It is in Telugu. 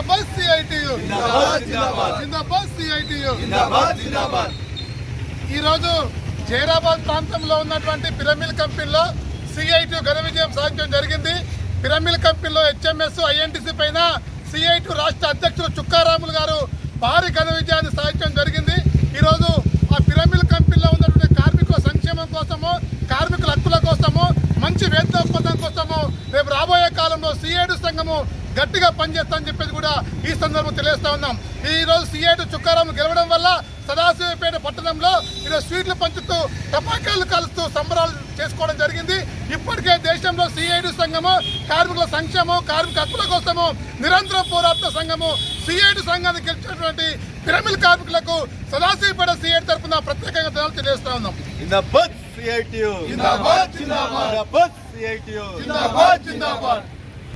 జిందాబాద్ సిఐటియు. జిందాబాద్ సిఐటియు. ఈరోజు జైరాబాద్ ప్రాంతంలో ఉన్నటువంటి పిరమిల్ కంపెనీలో సిఐటి ఘన విజయం సాధించడం జరిగింది. పిరమిల్ కంపెనీలో హెచ్ఎంఎస్ ఐఎన్టీసీ పైన సిఐటి రాష్ట్ర అధ్యక్షులు చుక్కారాములు గారు భారీ ఘన విజయాన్ని సాధించడం జరిగింది. ఈరోజు ఆ పిరమిల్ కంపెనీలో ఉన్నటువంటి కార్మికుల సంక్షేమం కోసము కార్మికుల హక్కుల కోసము మంచి వేతన ఒప్పందం కోసము రేపు రాబోయే కాలంలో సిఐటి సంఘము గట్టిగా పనిచేస్తామని చెప్పేసి కూడా ఈ సందర్భం తెలియజేస్తా ఉన్నాం. ఈ రోజు సిఐటి చుక్కారాం గెలవడం వల్ల సదాశివపేట పట్టణంలో ఈరోజు స్వీట్లు పంచుతూ టపాకాయలు కాలుస్తూ సంబరాలు చేసుకోవడం జరిగింది. ఇప్పటికే దేశంలో సిఐటి సంఘము కార్మికుల సంక్షేమం కార్మిక హక్కుల కోసము నిరంతరం పోరాడుతున్న సంఘము సిఐటి సంఘాన్ని గెలిచినటువంటి పిరమిల్ కార్మికులకు సదాశివపేట సిఐటి తరఫున ప్రత్యేకంగా ధనాలు తెలియజేస్తా ఉన్నాం. CITU CITU